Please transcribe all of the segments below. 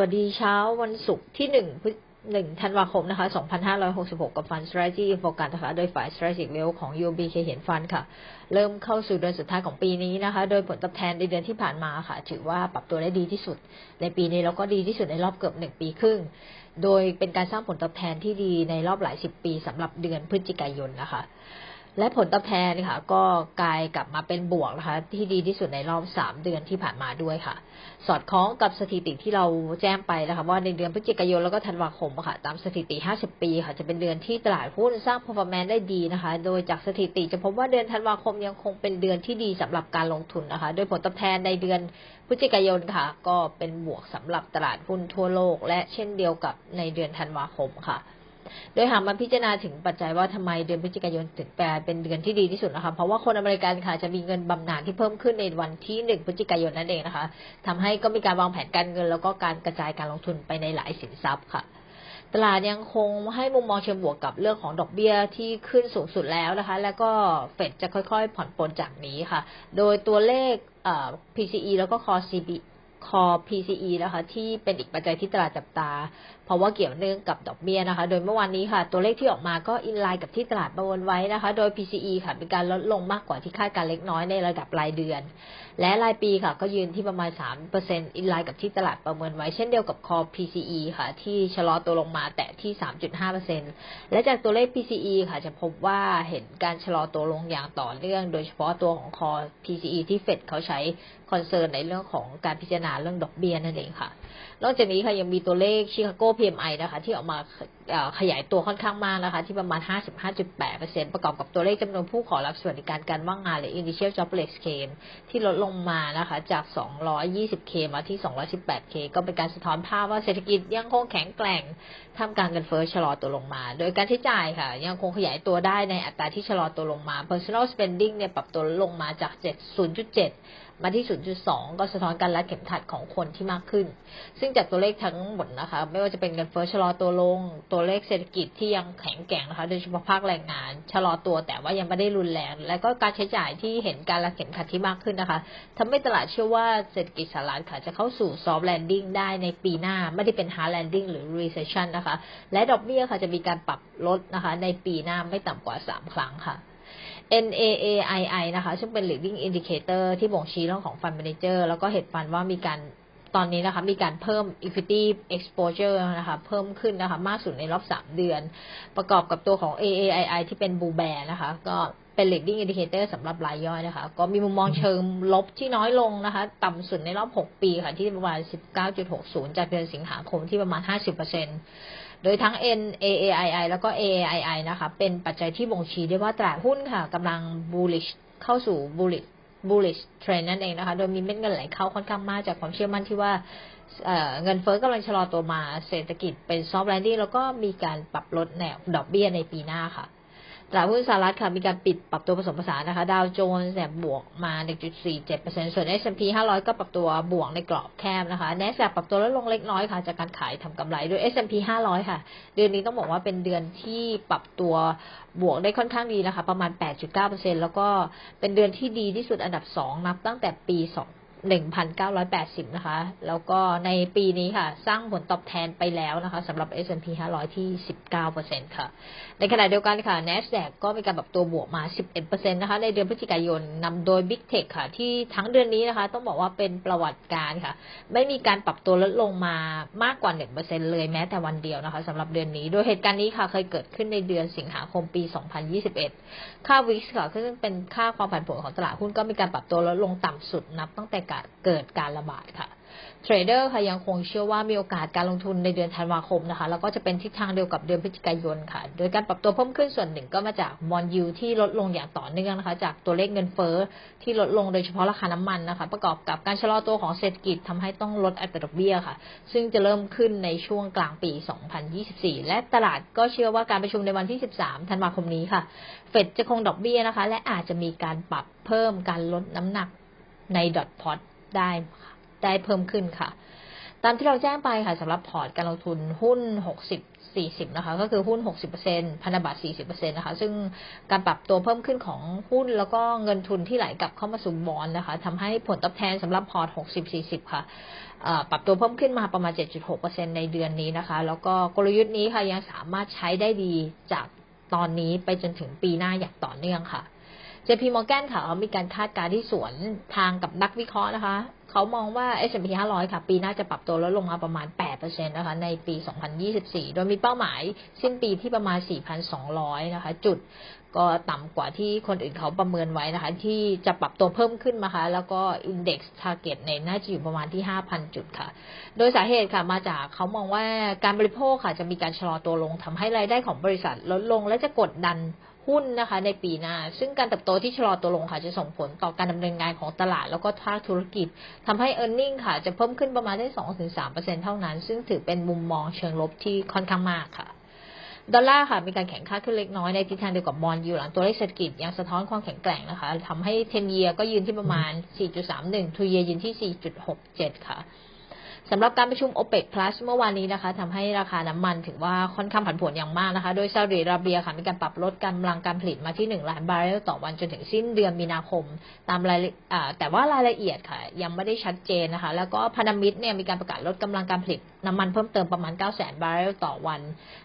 วัสดีเช้าวันศุกร์ที่หนึ่งพฤหนึ่งธันวาคมนะคะ 2566 กับฟัน strategy โฟกัสนะคะ โดยฝ่าย strategic l e v e ของ UOB เคเห็นฟันค่ะ เริ่มเข้าสู่เดือนสุดท้ายของปีนี้นะคะ โดยผลตอบแทนในเดือนที่ผ่านมาค่ะ ถือว่าปรับตัวได้ดีที่สุด ในปีนี้แล้วก็ดีที่สุดในรอบเกือบหนึ่งปีครึ่ง โดยเป็นการสร้างผลตอบแทนที่ดีในรอบหลายสิบปีสำหรับเดือนพฤศจิกายนนะคะ และผลตอบแทนค่ะก็กลายกลับมาเป็นบวกนะคะ ที่ดีที่สุดในรอบ 3 เดือนที่ผ่านมาด้วยค่ะ สอดคล้องกับสถิติที่เราแจ้งไปนะคะว่าในเดือนพฤศจิกายนแล้วก็ธันวาคมค่ะ ตามสถิติ 50 ปีค่ะ จะเป็นเดือนที่ตลาดหุ้นสร้าง performance ได้ดีนะคะ โดยจากสถิติจะพบว่าเดือนธันวาคมยังคงเป็นเดือนที่ดีสำหรับการลงทุนนะคะ โดยผลตอบแทนในเดือนพฤศจิกายนค่ะ ก็เป็นบวกสำหรับตลาดหุ้นทั่วโลก และเช่นเดียวกับในเดือนธันวาคมค่ะ โดยหากมาพิจารณาถึงปัจจัยว่าทำไมเดือนพฤศจิกายนถึงแปลเป็นเดือนที่ดีที่สุดนะคะเพราะว่าคนอเมริกันค่ะจะมีเงินบำนาญที่เพิ่มขึ้นในวันที่หนึ่งพฤศจิกายนนั่นเองนะคะทำให้ก็มีการวางแผนการเงิน แล้วก็การกระจายการลงทุนไปในหลายสินทรัพย์ค่ะตลาดยังคงให้มุมมองเชิงบวกกับเรื่องของดอกเบี้ยที่ขึ้นสูงสุดแล้วนะคะ แล้วก็เฟดจะค่อยๆ ผ่อนปลนจากนี้ค่ะ โดยตัวเลขเอ่อ PCE แล้วก็ Core CB คอ PCE นะคะที่เป็นอีกปัจจัยที่ตลาดจับตาเพราะว่าเกี่ยวเนื่องกับดอกเบี้ยนะคะ โดยเมื่อวานนี้ค่ะ ตัวเลขที่ออกมาก็อินไลน์กับที่ตลาดประเมินไว้นะคะ โดย PCE ค่ะเป็นการลดลงมากกว่าที่คาดการเล็กน้อยในระดับรายเดือน และรายปีค่ะ ก็ยืนที่ประมาณ 3%อินไลน์กับที่ตลาดประเมินไว้เช่นเดียวกับคอ PCE ค่ะ ที่ชะลอตัวลงมาแต่ที่ 3.5%และจากตัวเลข PCE ค่ะจะพบว่าเห็นการชะลอตัวลงอย่างต่อเนื่อง โดยเฉพาะตัวของคอ PCE ที่เฟดเขาใช้คอนเซิร์นในเรื่องของการพิจารณาเรื่องดอกเบี้ยนั่นเองค่ะนอกจากนี้ค่ะยังมีตัวเลขชิคาโก PMI นะคะ ที่ออกมาขยายตัวค่อนข้างมากนะคะ ที่ประมาณ 55.8%ประกอบกับตัวเลขจำนวนผู้ขอรับสวัสดิการการว่างงานหรือ Initial Jobless Claim ที่ลดลงมานะคะจาก 220K มาที่ 218K ก็เป็นการสะท้อนภาพว่าเศรษฐกิจยังคงแข็งแกร่งท่ากางเงินเฟ้อชะลอตัวลงมา โดยการใช้จ่ายค่ะ ยังคงขยายตัวได้ในอัตราที่ชะลอตัวลงมา Personal Spending เนี่ยปรับตัวลงมาจาก 7 0.7 มาที่ 0.2 ก็สะท้อนการรัดเข็มขัดของคนที่มากขึ้น ซึ่งจากตัวเลขทั้งหมดนะคะ ไม่ว่าจะเป็นเงินเฟ้อชะลอตัวลง ตัวเลขเศรษฐกิจที่ยังแข็งแกร่งนะคะ โดยเฉพาะภาคแรงงาน ชะลอตัวแต่ว่ายังไม่ได้รุนแรง และก็การใช้จ่ายที่เห็นการรัดเข็มขัดที่มากขึ้นนะคะทำให้ตลาดเชื่อว่าเศรษฐกิจสหรัฐค่ะจะเข้าสู่ soft landing ได้ในปีหน้า ไม่ได้เป็น hard landing หรือ recession นะคะ และดอกเบี้ยค่ะจะมีการปรับลดนะคะ ในปีหน้าไม่ต่ำกว่า 3 ครั้งค่ะ NAAII นะคะ ซึ่งเป็น leading indicator ที่บ่งชี้เรื่องของ fund manager แล้วก็เหตุฟันว่ามีการตอนนี้นะคะ มีการเพิ่ม equity exposure นะคะ เพิ่มขึ้นนะคะ มากสุดในรอบ 3 เดือน ประกอบกับตัวของ AAII ที่เป็น blue bear นะคะ ก็ เป็น leading indicator สำหรับรายย่อยนะคะ ก็มีมุมมองเชิงลบที่น้อยลงนะคะ ต่ำสุดในรอบ 6 ปีค่ะ ที่ประมาณ 19.60 จากเดือนสิงหาคมที่ประมาณ 50%โดยทั้ง NAAII แล้วก็ AAII นะคะ เป็นปัจจัยที่บ่งชี้ได้ว่าตลาดหุ้นค่ะกำลัง bullish เข้าสู่ bullish bullish trend นั่นเองนะคะ โดยมีเม็ดเงินไหลเข้าค่อนข้างมากจากความเชื่อมั่นที่ว่าเเงินเฟ้อกำลังชะลอตัวมา เศรษฐกิจเป็น soft landing แล้วก็มีการปรับลดแนวดอกเบี้ยในปีหน้าค่ะ ตลาดหุ้นสหรัฐค่ะมีการปิดปรับตัวผสมผสานนะคะ ดาวโจนส์เนี่ยบวกมา 1.47%ส่วน S&P 500 ก็ปรับตัวบวกในกรอบแคบนะคะ NASDAQ ปรับตัวลดลงเล็กน้อยค่ะ จากการขายทำกำไรโดย S&P 500 ค่ะ เดือนนี้ต้องบอกว่าเป็นเดือนที่ปรับตัวบวกได้ค่อนข้างดีนะคะ ประมาณ 8.9%แล้วก็เป็นเดือนที่ดีที่สุดอันดับ 2 นับตั้งแต่ปี 2 1,980 นะคะ แล้วก็ในปีนี้ค่ะ สร้างผลตอบแทนไปแล้วนะคะสำหรับ S&P 500 ที่ 19%ค่ะ ในขณะเดียวกันค่ะ NASDAQ ก็มีการปรับตัวบวกมา 11%นะคะ ในเดือนพฤศจิกายนนำโดย Big Tech ค่ะ ที่ทั้งเดือนนี้นะคะ ต้องบอกว่าเป็นประวัติการค่ะ ไม่มีการปรับตัวลดลงมามากกว่า 1%เลยแม้แต่วันเดียวนะคะสำหรับเดือนนี้ โดยเหตุการณ์นี้ค่ะเคยเกิดขึ้นในเดือนสิงหาคมปี 2021 ค่า VIX ค่ะซึ่งเป็นค่าความผันผวนของตลาดหุ้นก็มีการปรับตัวลดลงต่ำสุดนับตั้งแต่เกิดการระบาดค่ะเทรดเดอร์ค่ะยังคงเชื่อว่ามีโอกาสการลงทุนในเดือนธันวาคมนะคะ แล้วก็จะเป็นทิศทางเดียวกับเดือนพฤศจิกายนค่ะ โดยการปรับตัวเพิ่มขึ้นส่วนหนึ่งก็มาจากบอลยูที่ลดลงอย่างต่อเนื่องนะคะ จากตัวเลขเงินเฟ้อที่ลดลงโดยเฉพาะราคาน้ำมันนะคะ ประกอบกับการชะลอตัวของเศรษฐกิจทำให้ต้องลดอัตราดอกเบี้ยค่ะ ซึ่งจะเริ่มขึ้นในช่วงกลางปี 2024 และตลาดก็เชื่อว่าการประชุมในวันที่ 13 ธันวาคมนี้ค่ะ เฟดจะคงดอกเบี้ยนะคะ และอาจจะมีการปรับเพิ่มการลดน้ำหนัก ในดอทพอตได้ได้เพิ่มขึ้นค่ะตตามที่เราแจ้งไปค่ะสำหรับพอร์ตการลงทุนหุ้น 60 40 นะคะ ก็คือหุ้น 60%พันธบัตร 40%นะคะ ซึ่งการปรับตัวเพิ่มขึ้นของหุ้นแล้วก็เงินทุนที่ไหลกลับเข้ามาสู่บอลนะคะทำให้ผลตอบแทนสำหรับพอร์ต 60 40 ค่ะปรับตัวเพิ่มขึ้นมาประมาณ 7.6%ในเดือนนี้นะคะ แล้วก็กลยุทธ์นี้ค่ะยังสามารถใช้ได้ดีจากตอนนี้ไปจนถึงปีหน้าอย่างต่อเนื่องค่ะ JP Morgan ค่ะเขามีการคาดการณ์ที่สวนทางกับนักวิเคราะห์นะคะ เขามองว่า S&P 500 ค่ะ ปีหน้าจะปรับตัวลดลงมาประมาณ 8%นะคะ ในปี 2024 โดยมีเป้าหมายสิ้นปีที่ประมาณ 4,200 นะคะ จุดก็ต่ำกว่าที่คนอื่นเขาประเมินไว้นะคะ ที่จะปรับตัวเพิ่มขึ้นนะคะ แล้วก็ Index Target เนี่ยน่าจะอยู่ประมาณที่ 5,000 จุดค่ะ โดยสาเหตุค่ะมาจากเขามองว่าการบริโภคค่ะจะมีการชะลอตัวลงทำให้รายได้ของบริษัทลดลง และจะกดดัน หุ้นนะคะในปีหน้า ซึ่งการเติบโตที่ชะลอตัวลงค่ะจะส่งผลต่อการดำเนินงานของตลาดแล้วก็ภาคธุรกิจทำให้ e a r n i n g ค่ะ จะเพิ่มขึ้นประมาณได้ 2-3%เท่านั้น ซึ่งถือเป็นมุมมองเชิงลบที่ค่อนข้างมากค่ะดอลลาร์ค่ะมีการแข่งค่าขึ้นเล็กน้อยในทิศทางเดียวกับบอลยูหลังตัวเลขเศรษฐกิจยังสะท้อนความแข็งแกร่งนะคะทำให้เทนเยียก็ยืนที่ประมาณ 4.31 ทูเยียยืนที่ 4.67 ค่ะ สำหรับการประชุม OPEC Plus เมื่อวานนี้นะคะทำให้ราคาน้ำมันถือว่าค่อนข้างผันผวนอย่างมากนะคะ โดยซาอุดิอาระเบียค่ะมีการปรับลดกำลังการผลิตมาที่ 1 ล้านบาร์เรลต่อวันจนถึงสิ้นเดือนมีนาคม ตามรายแต่ว่ารายละเอียดค่ะ ยังไม่ได้ชัดเจนนะคะ แล้วก็พันธมิตรเนี่ยมีการประกาศลดกำลังการผลิตน้ำมันเพิ่มเติมประมาณ 9 0 0 0 0บาร์เรลต่อวัน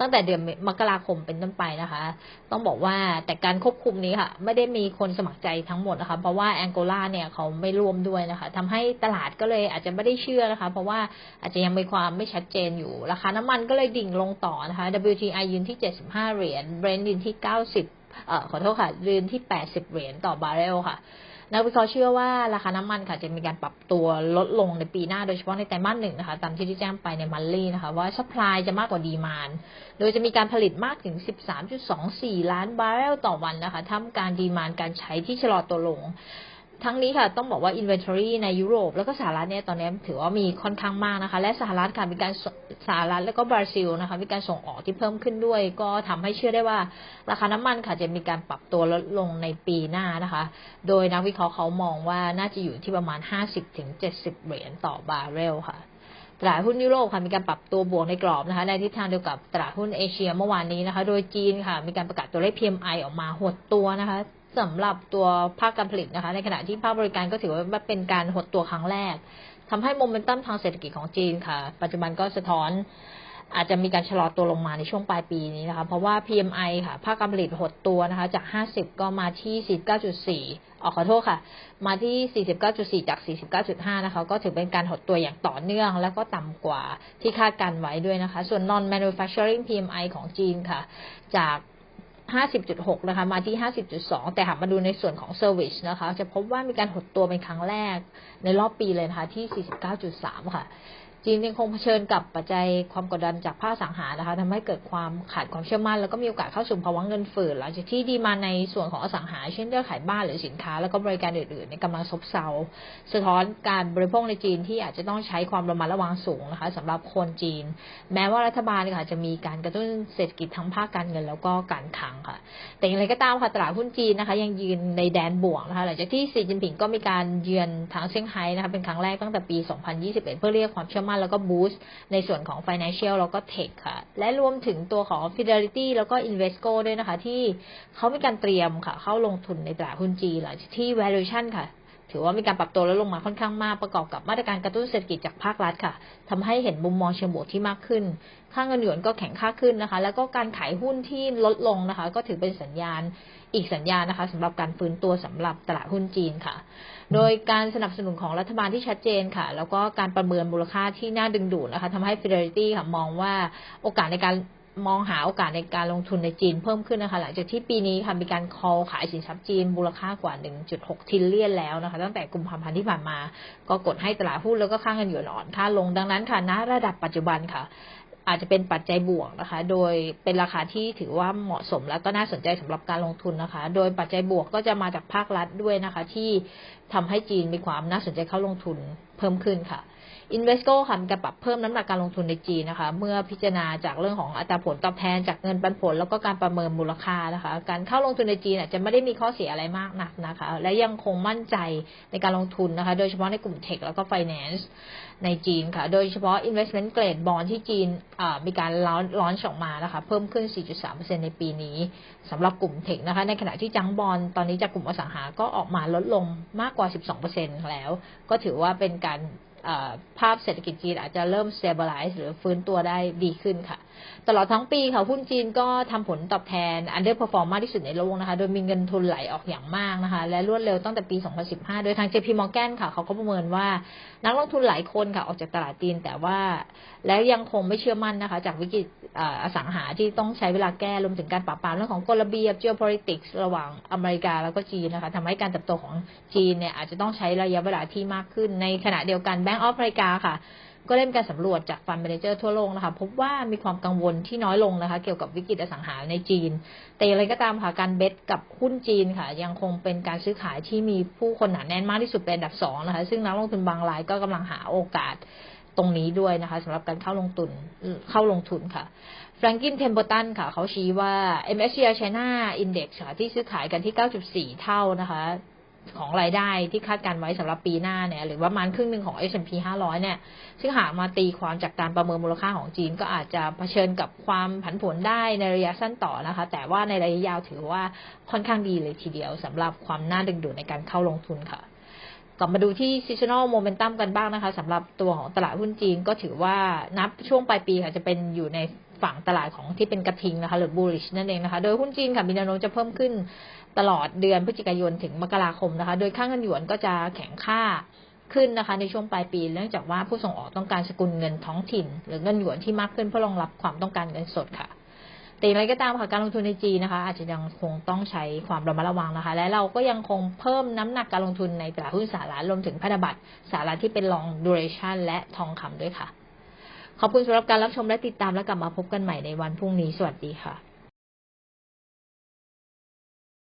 ตั้งแต่เดือนมกราคมเป็นต้นไปนะคะ ต้องบอกว่าแต่การควบคุมนี้ค่ะ ไม่ได้มีคนสมัครใจทั้งหมดนะคะ เพราะว่าแองโกลาเนี่ยเขาไม่ร่วมด้วยนะคะทำให้ตลาดก็เลยอาจจะไม่ได้เชื่อนะคะ เพราะว่าอาจจะยังมีความไม่ชัดเจนอยู่ ราคาน้ำมันก็เลยดิ่งลงต่อนะคะ WTI ยืนที่ 75 เหรียญ Brent ยืนที่ 90เอ่อขอโทษค่ะยืนที่ 80 เหรียญต่อบาร์เรลค่ะนักวิเคราะห์เชื่อว่าราคาน้ำมันค่ะจะมีการปรับตัวลดลงในปีหน้าโดยเฉพาะในไตรมาสหนึ่งนะคะ ตามที่ที่แจ้งไปในมันลี่นะคะ ว่าซัพพลายจะมากกว่าดีมานโดยจะมีการผลิตมากถึง 13.24 ล้านบาร์เรลต่อวันนะคะท่ามกลางดีมานการใช้ที่ชะลอตัวลง ทั้งนี้ค่ะต้องบอกว่า inventory ในยุโรปแล้วก็สหรัฐเนี่ยตอนนี้ถือว่ามีค่อนข้างมากนะคะ และสหรัฐค่ะมีการสหรัฐแล้วก็บราซิลนะคะมีการส่งออกที่เพิ่มขึ้นด้วย ก็ทำให้เชื่อได้ว่า ราคาน้ำมันค่ะจะมีการปรับตัวลดลงในปีหน้านะคะ โดยนักวิเคราะห์เขามองว่าน่าจะอยู่ที่ประมาณ 50-70 เหรียญต่อบาร์เรลค่ะตลาดหุ้นยุโรปค่ะมีการปรับตัวบวกในกรอบนะคะในทิศทางเดียวกับตลาดหุ้นเอเชียเมื่อวานนี้นะคะ โดยจีนค่ะมีการประกาศตัวเลข PMI ออกมาหดตัวนะคะ สำหรับตัวภาคการผลิตนะคะ ในขณะที่ภาคบริการก็ถือว่าเป็นการหดตัวครั้งแรกทำให้โมเมนตัมทางเศรษฐกิจของจีนค่ะ ปัจจุบันก็สะท้อนอาจจะมีการชะลอตัวลงมาในช่วงปลายปีนี้นะคะ เพราะว่า PMI ค่ะ ภาคการผลิตหดตัวนะคะ จาก 50 ก็มาที่ 49.4 ออกขอโทษค่ะ มาที่ 49.4 จาก 49.5 นะคะ ก็ถือเป็นการหดตัวอย่างต่อเนื่อง แล้วก็ต่ำกว่าที่คาดการไว้ด้วยนะคะ ส่วน non manufacturing PMI ของจีนค่ะ จาก 50.6 นะคะ มาที่ 50.2 แต่หากมาดูในส่วนของ Service นะคะ จะพบว่ามีการหดตัวเป็นครั้งแรกในรอบปีเลยนะคะที่ 49.3 ค่ะ จีนยังคงเผชิญกับปัจจัยความกดดันจากภาคสังหารนะคะทำให้เกิดความขาดความเชื่อมั่น แล้วก็มีโอกาสเข้าสู่ภาวะเงินฝืดหลังจากที่ดีมาในส่วนของอสังหา เช่นเรื่องขายบ้านหรือสินค้า แล้วก็บริการอื่นๆในกำลังซบเซาสะท้อนการบริโภคในจีนที่อาจจะต้องใช้ความระมัดระวังสูงนะคะสำหรับคนจีน แม้ว่ารัฐบาลค่ะจะมีการกระตุ้นเศรษฐกิจทั้งภาคการเงินแล้วก็การคลังค่ะ แต่อย่างไรก็ตามค่ะตลาดหุ้นจีนนะคะ ยังยืนในแดนบวกนะคะหลังจากที่สีจิ้นผิงก็มีการเยือนทางเซี่ยงไฮ้นะคะเป็นครั้งแรกตั้งแต่ปี 2021 เพื่อเรียกความเชื่อมั่นแล้วก็บูสต์ในส่วนของ Financial แล้วก็ Tech ค่ะ และรวมถึงตัวของ Fidelity แล้วก็ Invesco ด้วยนะคะ ที่เขามีการเตรียมค่ะ เข้าลงทุนในตลาดหุ้นจีนหลังที่ valuation ค่ะ ถือว่ามีการปรับตัวแล้วลงมาค่อนข้างมากประกอบกับมาตรการกระตุ้นเศรษฐกิจจากภาครัฐค่ะทำให้เห็นมุมมองเชิงบวกที่มากขึ้น ค่างเงินหยวนก็แข็งค่าขึ้นนะคะ แล้วก็การขายหุ้นที่ลดลงนะคะ ก็ถือเป็นสัญญาณอีกสัญญาณนะคะสำหรับการฟื้นตัวสำหรับตลาดหุ้นจีนค่ะ โดยการสนับสนุนของรัฐบาลที่ชัดเจนค่ะ แล้วก็การประเมินมูลค่าที่น่าดึงดูดนะคะทำให้ Fidelity ค่ะมองว่าโอกาสในการ มองหาโอกาสในการลงทุนในจีนเพิ่มขึ้นนะคะ หลังจากที่ปีนี้ค่ะมีการ call ขายสินทรัพย์จีนมูลค่ากว่า 1.6ทิลเลียนแล้วนะคะ ตั้งแต่กุมภาพันธ์ที่ผ่านมา ก็กดให้ตลาดหุ้นแล้วก็ค่าเงินหยวนอ่อนค่าลงดังนั้นค่ะณระดับปัจจุบันค่ะอาจจะเป็นปัจจัยบวกนะคะ โดยเป็นราคาที่ถือว่าเหมาะสมแล้วก็น่าสนใจสำหรับการลงทุนนะคะ โดยปัจจัยบวกก็จะมาจากภาครัฐด้วยนะคะ ที่ทำให้จีนมีความน่าสนใจเข้าลงทุนเพิ่มขึ้นค่ะ Invesco ค่ะมีการปรับเพิ่มน้ำหนักการลงทุนในจีนนะคะ เมื่อพิจารณาจากเรื่องของอัตราผลตอบแทนจากเงินปันผล แล้วก็การประเมินมูลค่านะคะ การเข้าลงทุนในจีนจะไม่ได้มีข้อเสียอะไรมากนักนะคะ และยังคงมั่นใจในการลงทุนนะคะ โดยเฉพาะในกลุ่มเทคแล้วก็ finance ในจีนค่ะ โดยเฉพาะ investment grade bond ที่จีนมีการล้อนล้อนออกมานะคะ เพิ่มขึ้น 4.3%ในปีนี้สำหรับกลุ่มเทคนะคะ ในขณะที่จังบอลตอนนี้จากกลุ่มอสังหาก็ออกมาลดลงมากกว่า 12%แล้ว ก็ถือว่าเป็นการ ภาพเศรษฐกิจจีนอาจจะเริ่ม stabilize หรือฟื้นตัวได้ดีขึ้นค่ะ ตลอดทั้งปีค่ะหุ้นจีนก็ทำผลตอบแทน underperform มากที่สุดในโลกนะคะ โดยมีเงินทุนไหลออกอย่างมากนะคะ และรวดเร็วตั้งแต่ปี 2015 โดยทาง JP Morgan ค่ะ เขาก็ประเมินว่านักลงทุนหลายคนค่ะ ออกจากตลาดจีน แต่ว่าแล้วยังคงไม่เชื่อมั่นนะคะ จากวิกฤตอสังหาที่ต้องใช้เวลาแก้รวมถึงการปราบปรามเรื่องของกลเบียบ geopolitics ระหว่างอเมริกาแล้วก็จีนนะคะทำให้การเติบโตของจีนเนี่ยอาจจะต้องใช้ระยะเวลาที่มากขึ้นในขณะเดียวกันแ Bank of America ค่ะ ก็เล่นการสำรวจจากฟันเมนเจอร์ทั่วโลกนะคะ พบว่ามีความกังวลที่น้อยลงนะคะ เกี่ยวกับวิกฤตอสังหาในจีน แต่อย่างไรก็ตามค่ะการเบสกับหุ้นจีนค่ะ ยังคงเป็นการซื้อขายที่มีผู้คนหนาแน่นมากที่สุดเป็นอันดับสองนะคะ ซึ่งนักลงทุนบางรายก็กำลังหาโอกาสตรงนี้ด้วยนะคะสำหรับการเข้าลงทุนเข้าลงทุนค่ะแฟรงกินเทมเบอร์ตันค่ะ เขาชี้ว่า MSCI China Index ค่ะที่ซื้อขายกันที่ 9.4 เท่านะคะ ของรายได้ที่คาดการไว้สำหรับปีหน้าเนี่ยหรือว่ามันครึ่งหนึ่งของ S&P 500 เนี่ย ซึ่งหากมาตีความจากการประเมินมูลค่าของจีน ก็อาจจะเผชิญกับความผันผวนได้ในระยะสั้นต่อนะคะ แต่ว่าในระยะยาวถือว่าค่อนข้างดีเลยทีเดียวสำหรับความน่าดึงดูดในการเข้าลงทุนค่ะ ลับมาดูที่ seasonal momentum กันบ้างนะคะสำหรับตัวของตลาดหุ้นจีนก็ถือว่านับช่วงปลายปีค่ะจะเป็นอยู่ในฝั่งตลาดของที่เป็นกระทิงนะคะหรือ bullish นั่นเองนะคะ โดยหุ้นจีนค่ะมีแนวโน้มจะเพิ่มขึ้นตลอดเดือนพฤศจิกายนถึงมกราคมนะคะ โดยค่าเงินหยวนก็จะแข็งค่าขึ้นนะคะในช่วงปลายปี เนื่องจากว่าผู้ส่งออกต้องการสกุลเงินท้องถิ่น หรือเงินหยวนที่มากขึ้นเพื่อรองรับความต้องการเงินสดค่ะ แต่อะไรก็ตามค่ะการลงทุนในจีนนะคะ อาจจะยังคงต้องใช้ความระมัดระวังนะคะ และเราก็ยังคงเพิ่มน้ำหนักการลงทุนในตลาดหุ้นสหรัฐรวมถึงพันธบัตรสหรัฐที่เป็น long duration และทองคำด้วยค่ะ ขอบคุณสำหรับการรับชมและติดตามและกลับมาพบกันใหม่ในวันพรุ่งนี้สวัสดีค่ะ